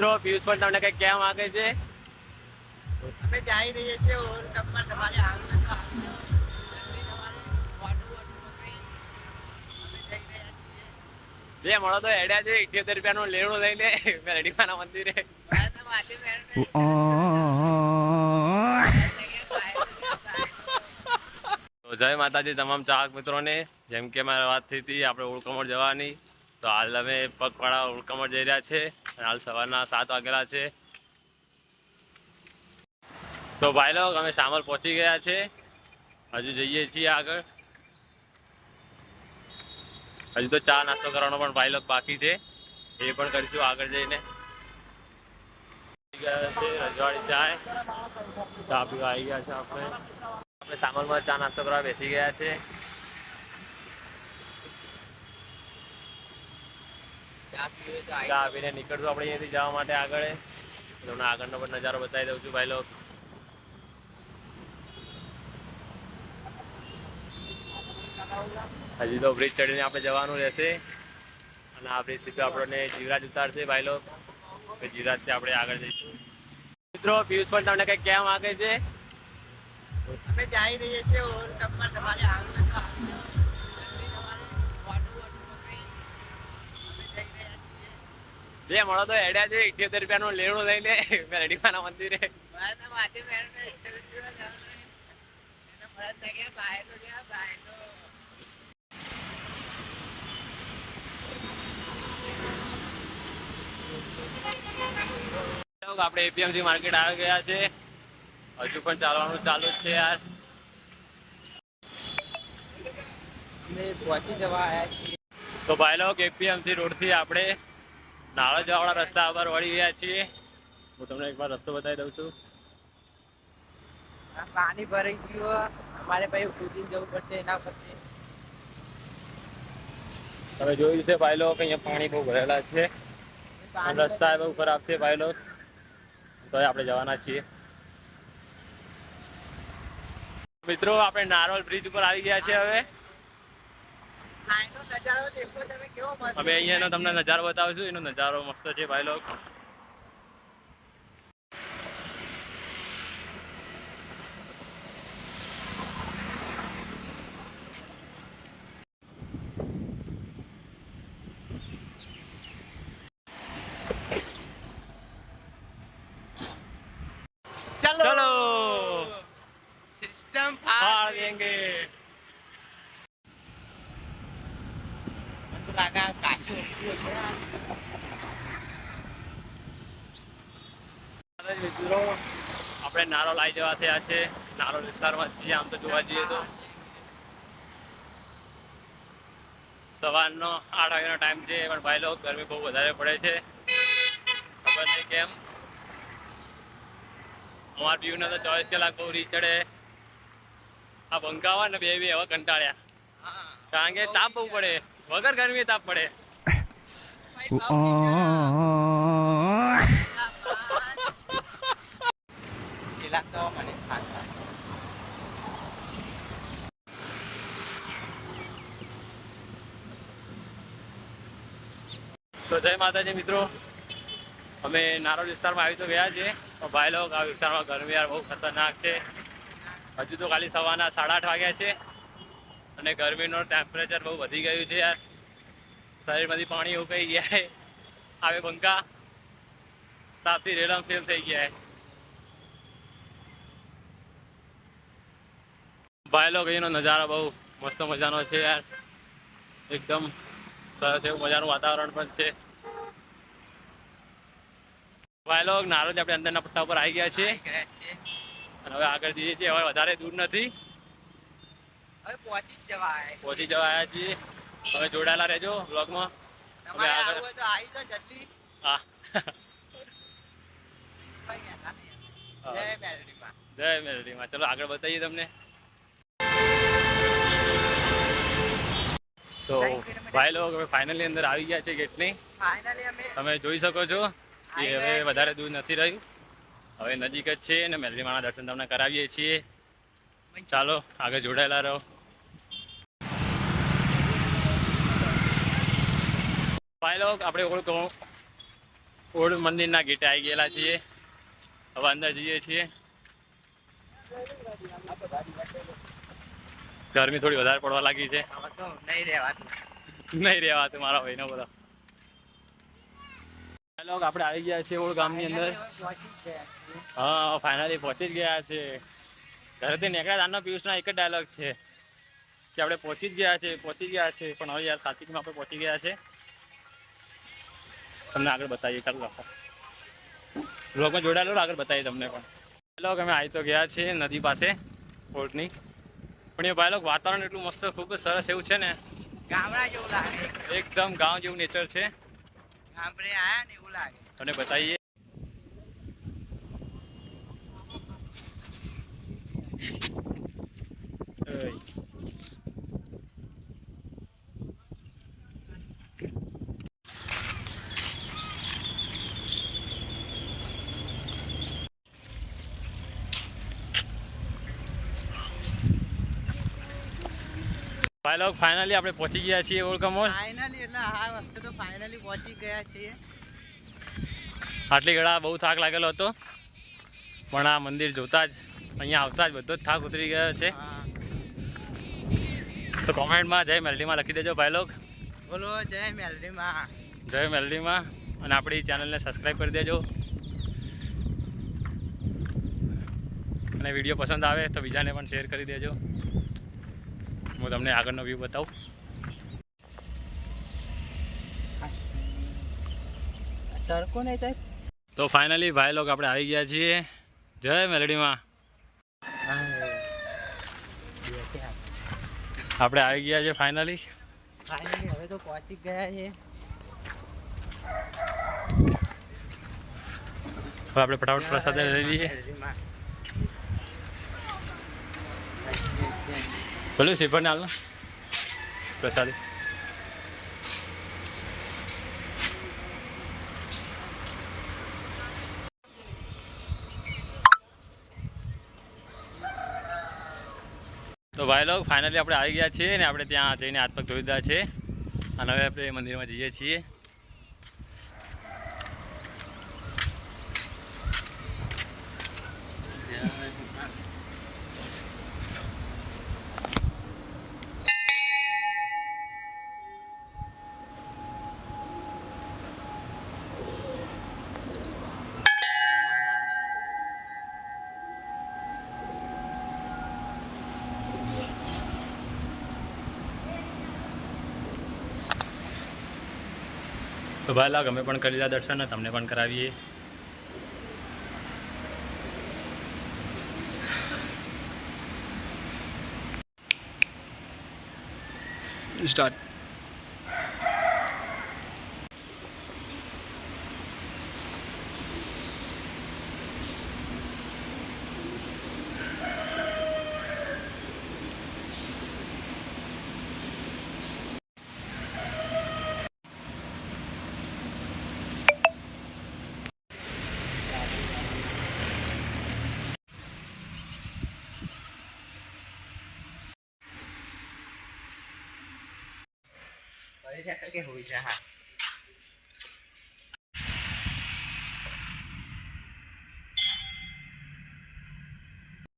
મિત્રો પિયુષ પણ તમને કઈ કહેવા માંગે છે? અમે જઈ રહીએ છીએ ઓર કપમાં તમારે આગળ બે મળો તો હેડ્યા છે ઇઠ્યોતેર રૂપિયાનું લેણું લઈને મેરડીમાના મંદિરે. તો જય માતાજી તમામ ચાહક મિત્રોને જેમ કે મારે વાત થઈ હતી આપણે ઉળકમણ જવાની. તો હાલ અમે પગપાળા ઉળકમણ જઈ રહ્યા છે. હાલ સવારના સાત વાગેલા છે. તો ભાઈ લોક, અમે સામર પહોંચી ગયા છે. હજુ જઈએ છીએ આગળ. હજુ તો ચા નાસ્તો કરવાનો પણ ભાઈ લોક બાકી છે. એ પણ કરીશું આગળ જઈને. રજવાડી ચાય. ચા પીવા આવી ગયા છે આપણે. આપણે સામરમાં ચા નાસ્તો કરવા બેસી ગયા છે. ચા પીને નીકળશું આપણે અહીંયાથી જવા માટે આગળ. તમને આગળનો પણ નજારો બતાવી દઉં છું, ભાઈ લોક હજી તો બ્રિજ ચડીને આપણે જવાનું રહેશે. અને આ બ્રિજ સીધો આપણને જીવરાજ ઉતારશે, ભાઈ લોક જીવરાજથી આપણે આગળ જઈશું. મિત્રો, પિયુષ પણ તમને કંઈક કહેવા માંગે છે? અમે જઈ રહીએ છીએ બે મળો તો હેડ્યા છે ઇઠ્યોતેર રૂપિયાનું લેણું લઈને મેરડીમાના મંદિરે. આપણે એપીએમસી માર્કેટ આવી ગયા છે. હજુ પણ ચાલવાનું ચાલુ જ છે યાર. અમે પહોંચી જવા આવ્યા છીએ. તો ભાઈ લોકો એપીએમસી રોડથી આપણે નાળા જવાવાળા રસ્તા પર વળી ગયા છીએ. હું તમને એકવાર રસ્તો બતાવી દઉં છું. પાણી ભરાઈ ગયું અમારે ભાઈ કૂદીને જવું પડશે એના પછી. તમે જોયું છે ભાઈ લોકો અહીંયા પાણી બહુ ભરેલા છે. રસ્તા બહુ ખરાબ છે ભાઈ લોકો તો આપણે જવાના છીએ. મિત્રો આપણે નારોલ બ્રિજ ઉપર આવી ગયા છે હવે. હવે અહીંયાનો તમને નજારો બતાવું છું એનો નજારો મસ્ત છે ભાઈ લોકો આપણે નારોલ આવી જવા થયા છે. નારોલ વિસ્તારમાં છીએ આમ તો જોવા જઈએ તો. સવારનો આઠ વાગ્યાનો ટાઈમ છે પણ ભાઈ લોકો ગરમી બહુ વધારે પડે છે. ખબર નહીં કેમ. અમારા પીયુને તો ચોવીસ કલાક બહુ રીચ ચડે. આ ભંગાવા ને બે બે હવે કંટાળ્યા. કારણ કે તાપ બહુ પડે. વગર ગરમી તાપ પડે. પેલા તો મને ખાતા તો જય માતાજી મિત્રો. અમે નારોલ વિસ્તારમાં આવી તો ગયા પણ ભાઈ લોકો આ વિસ્તારમાં ગરમી યાર બહુ ખતરનાક છે. હજુ તો ખાલી સવારના સાડા આઠ વાગ્યા છે અને ગરમીનું ટેમ્પરેચર બહુ વધી ગયું છે યાર. શરીરમાંથી પાણી ઉકાઈ ગયા છે. આવે પંખા. તાપથી રેલમ ફેલ થઈ ગયા છે ભાઈ લોકો નજારો બહુ મસ્ત મજાનો છે યાર. એકદમ સરસ એવું મજાનું વાતાવરણ પણ છે. ભાઈ લોકો નારોજ આપણે અંદરના પટ્ટા ઉપર આવી ગયા છે. અને હવે આગળ જઈએ છીએ. હવે વધારે દૂર નથી. પહોંચી જ જવા આવ્યા પહોંચી જવા છીએ. હવે જોડાયેલા રહેજો બ્લોગમાં હા. જય મેલડીમાં ચલો આગળ બતાવીએ તમને. તો ભાઈ લોકો હવે ફાઇનલી અંદર આવી ગયા છે ગેટની તમે જોઈ શકો છો કે હવે વધારે દૂર નથી રહ્યું. હવે નજીક જ છે અને મેલરીમાના દર્શન તમને કરાવીએ છીએ. ચાલો આગળ જોડાયેલા રહો. ભાઈ લોક આપણે ઓળ ઓળ મંદિરના ગેટે આવી ગયેલા છીએ. હવે અંદર જઈએ છીએ. ગરમી થોડી વધારે પડવા લાગી છે. તો નહીં રહેવાતું નહીં રહેવાતું મારા ભાઈનો બધો. હેલો આપણે આવી ગયા છીએ ઓલ્ડ ગામની અંદર. હા ફાઇનલી પહોંચી જ ગયા છે ઘરેથી નીકળ્યા તારનો પિયુષનો એક જ ડાયલોગ છે કે આપણે પહોંચી જ ગયા છે પહોંચી ગયા છે પણ હવે યાર સાચીમાં આપણે પહોંચી ગયા છે તમને આગળ બતાવીએ ચાલો રાખો. બ્લોગમાં જોડાયેલો આગળ બતાવીએ તમને પણ. હેલો અમે આવી તો ગયા છીએ નદી પાસે કોર્ટની પણ એ ભાઈ લોકો વાતાવરણ એટલું મસ્ત ખૂબ જ સરસ એવું છે ને. ગામડા જેવું લાગે. એકદમ ગામ જેવું નેચર છે. ગામડે આયા ને એવું લાગે. તને બતાવીએ? ભાઈ લોગ ફાઇનલી આપણે પહોંચી ગયા છીએ ઓળખમોલ ફાઇનલી એટલે આ વખતે તો ફાઇનલી પહોંચી ગયા છીએ. આટલી ઘડા બહુ થાક લાગેલો હતો પણ આ મંદિર જોતા જ અહીંયા આવતા જ બધો જ થાક ઉતરી ગયો છે. તો કોમેન્ટમાં જય મેલડીમાં લખી દેજો ભાઈ લોગ બોલો જય મેલડીમાં. જય મેલડીમાં. અને આપણી ચેનલને સબસ્ક્રાઈબ કરી દેજો. અને વીડિયો પસંદ આવે તો બીજાને પણ શેર કરી દેજો. હું તમને આગળનો વ્યૂ બતાવું. તડકો નહીં થાય? તો ફાઇનલી ભાઈ લોકો આપણે આવી ગયા છીએ. જય મેલડીમાં. આપણે આવી ગયા છે ફાઇનલી ફાઇનલી હવે તો પહોંચી ગયા છે હવે આપણે ફટાફટ પ્રસાદ લઈ લઈએ. બોલું શ્રીફળ હાલ પ્રસાદી તો ભાઈ લોગ ફાઇનલી આપણે આવી ગયા છીએ ને આપણે ત્યાં જઈને હાથ પગ દીધા છે. અને હવે આપણે મંદિરમાં જઈએ છીએ. તો ભાઈ લાગ અમે પણ કરી દીધા દર્શન તમને પણ કરાવીએ. સ્ટાર્ટ ફરી જાય કે હોય છે હા